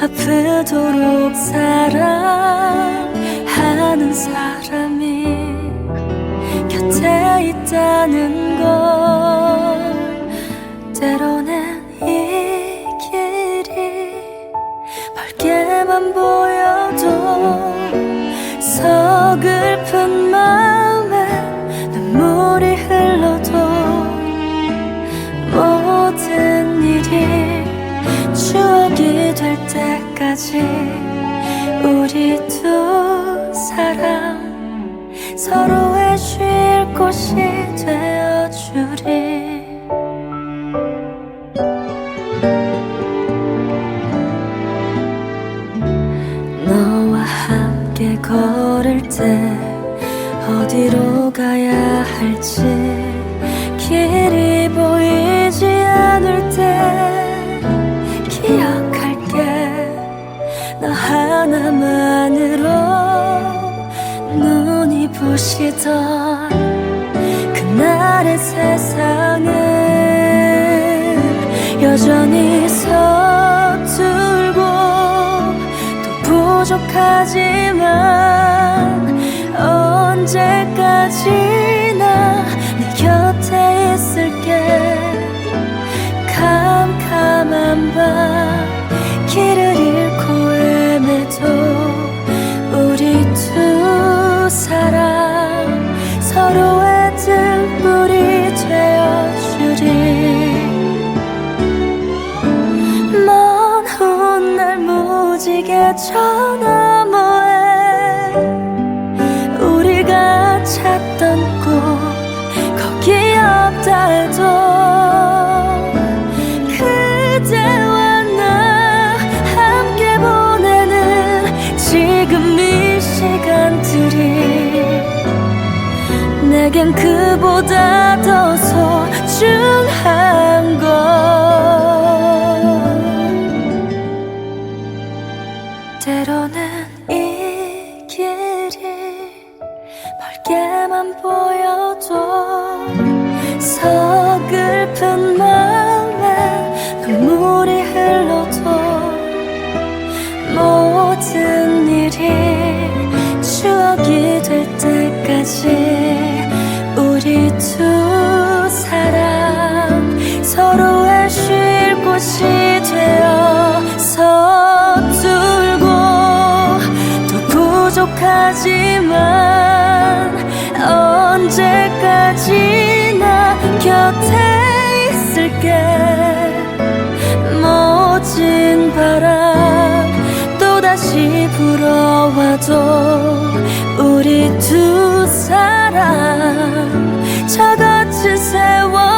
아프도록 사랑하는 사람이 곁에 있다는 걸 때로는 이 길이 밝게만 보여도 서글픈 마 때까지 우리 두 사람 서로의 쉴 곳이 되어주리. 너와 함께 걸을 때 어디로 가야 할지 길 시던 그날의 세상은 여전히 저 너머에 우리가 찾던 꽃 거기 없다 해도 그대와 나 함께 보내는 지금 이 시간들이 내겐 그보다 더 소중한 밝게만 보여도 서글픈 마음에 눈물이 흘러도 모든 일이 추억이 될 때까지 우리 두 사람 서로의 쉴 곳이 되어 서툴고 또 부족하지만 곁에 있을게. 모진 바람 또다시 불어와도 우리 두 사람 저 같은 세월